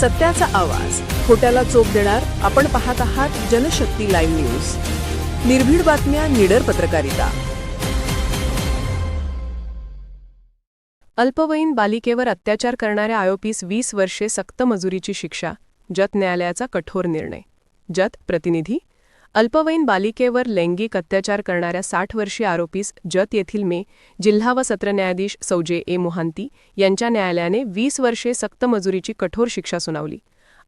सत्याचा आवाज. खोट्याला चोप देणार आपण पाहत आहात जनशक्ती लाईव्ह न्यूज. निर्भीड बातम्या निडर पत्रकारिता. अल्पवयीन बालिकेवर अत्याचार करणाऱ्या आयोपीस वीस वर्षे सक्त मजुरीची शिक्षा जत न्यायालयाचा कठोर निर्णय. जत प्रतिनिधी अल्पवयीन बालिकेवर लैंगिक अत्याचार करणाऱ्या साठ वर्षीय आरोपीस जत येथील मे जिल्हा व सत्र न्यायाधीश सौजे ए मोहांती यांच्या न्यायालयाने वीस वर्षे सक्त मजुरीची कठोर शिक्षा सुनावली.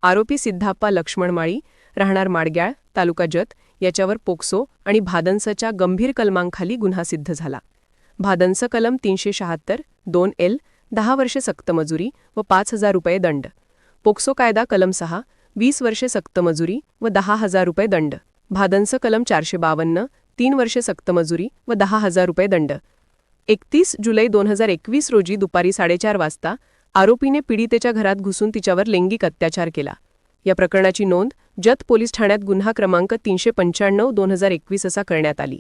आरोपी सिद्धाप्पा लक्ष्मण माळी राहणार माडग्याळ तालुका जत याच्यावर पोक्सो आणि भादंसच्या गंभीर कलमांखाली गुन्हा सिद्ध झाला. भादंस कलम तीनशे शहात्तर दोन एल दहा वर्षे सक्त मजुरी व पाच हजार रुपये दंड. पोक्सो कायदा कलम सहा वीस वर्षे सक्त मजुरी व दहा हजार रुपये दंड. भादंस कलम चारशे बावन्न तीन वर्षे सक्त मजुरी व दहा हजार रुपये दंड. एकतीस जुलै दोन हजार एकवीस रोजी दुपारी साडेचार वाजता आरोपीने पीडितेच्या घरात घुसून तिच्यावर लैंगिक अत्याचार केला. या प्रकरणाची नोंद जत पोलीस ठाण्यात गुन्हा क्रमांक तीनशे पंच्याण्णव दोन हजार एकवीस असा करण्यात आली.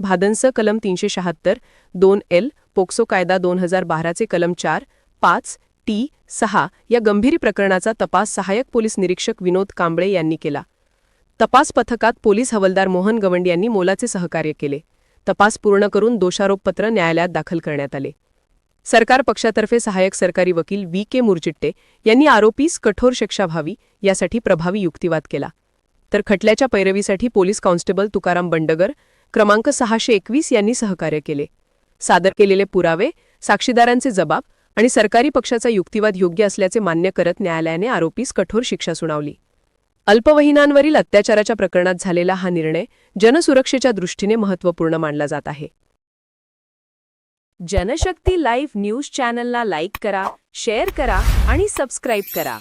भादन्स कलम तीनशे शहात्तर दोन एल पोक्सो कायदा दोन हजार बाराचे कलम चार पाच टी सहा या गंभीर प्रकरणाचा तपास सहाय्यक पोलीस निरीक्षक विनोद कांबळे यांनी केला. तपास पथकात पोलीस हवालदार मोहन गवंड यांनी मोलाचे सहकार्य केले. तपास पूर्ण करून दोषारोपपत्र न्यायालयात दाखल करण्यात आले. सरकार पक्षातर्फे सहाय्यक सरकारी वकील व्ही. के. मुरचिट्टे यांनी आरोपीस कठोर शिक्षा व्हावी यासाठी प्रभावी युक्तिवाद केला. तर खटल्याच्या पैरवीसाठी पोलीस कॉन्स्टेबल तुकाराम बंडगर क्रमांक सहाशे एकवीस यांनी सहकार्य केले. सादर केलेले पुरावे साक्षीदारांचे जबाब आणि सरकारी पक्षाचा युक्तिवाद योग्य असल्याचे मान्य करत न्यायालयाने आरोपीस कठोर शिक्षा सुनावली. अल्पवहिनांवरील अत्याचाराच्या प्रकरणात झालेला हा निर्णय जनसुरक्षेच्या दृष्टीने महत्त्वपूर्ण मानला जात आहे. जनशक्ती लाईव्ह न्यूज चॅनलला लाईक करा शेअर करा आणि सबस्क्राईब करा.